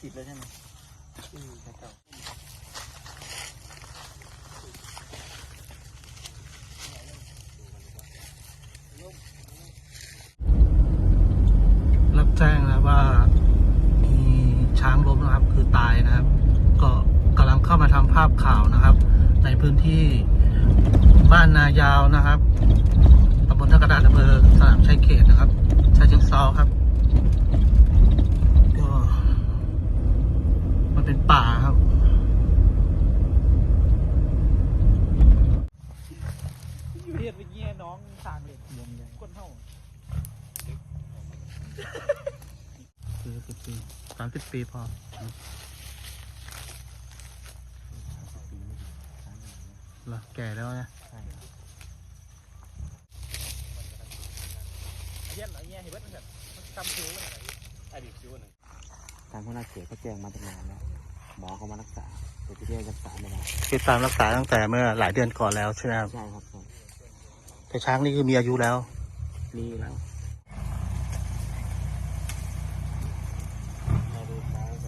สิบแล้วใช่ไหมอืมเก่ารับแจ้งนะว่ามีช้างล้มนะครับ คือตายนะครับ ก็กำลังเข้ามาทำภาพข่าวนะครับ ในพื้นที่บ้านนายาวนะครับตำบลท่ากระดานอำเภอสนามชัยเขตนะครับชายเชิงเซาครับก็มันเป็นป่าครับ เรียนไปเงี้ยน้องสร้างเลยคนเท่า คือสิบปี สามสิบปีพอเหรอแก่แล้วนะเรียนเหรอเงี้ยเห็นว่ามันแบบมันจำคิวอะไรอดีตคิวหนึ่งทางหัวหน้าเขตก็แจ้งมาตั้งนานแล้วหมอเขามารักษาแต่ที่เรียกรักษาไม่ได้คือตามรักษาตั้งแต่เมื่อหลายเดือนก่อนแล้วใช่ไหมครับใช่ครับผมแต่ช้างนี่คือมีอายุแล้ว มีแล้วมาดูช้างไป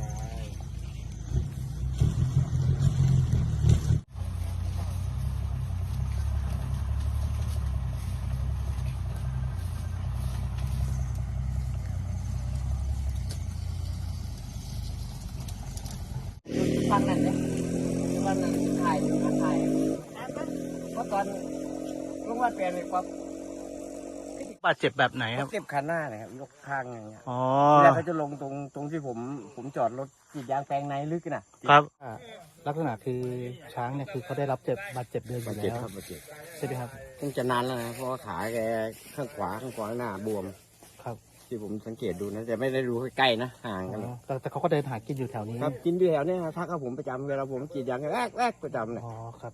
วันนั้นเนี่ยวันนั้นถ่ายมาถ่ายเพราะตอนลุงว่าเปลี่ยนไปปั๊บบาดเจ็บแบบไหนครับเก็บคันหน้าเลยครับยกข้างอย่างเงี้ยอ๋อแล้วเขาจะลงตรงตรงที่ผมผมจอดรถกรีดยางแปลงในลึกน่ะ ครับ ลักษณะคือช้างเนี่ยคือเขาได้รับเจ็บบาดเจ็บเดือนอยู่บาดเจ็บแล้วครับบาดเจ็บใช่ไหมครับคงจะนานแล้วนะเพราะว่าขาแกข้างขวาข้างขวาหน้าบวมครับ ที่ผมสังเกตดูนะแต่ไม่ได้ดูใกล้ๆนะห่างอ๋กันอแต่แต่เขาก็เดินหากินอยู่แถวนี้ครับกินอยู่แถวเนี้ทักกับผมประจำเวลาผมกรีดยางแรกแรกๆประจำเลยอ๋อครับ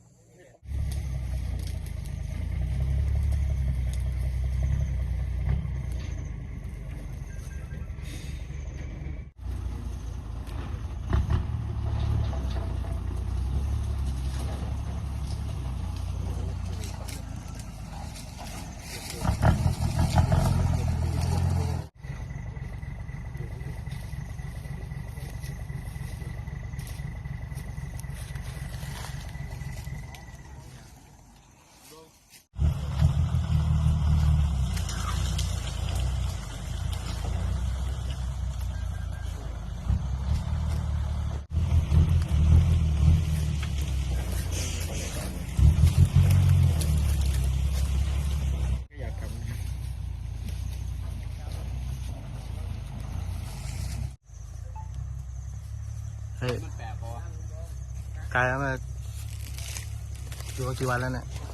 ก็อยากทำ เฮ้ย กลายแล้วมาอยู่มากี่วันแล้วเนี่ยป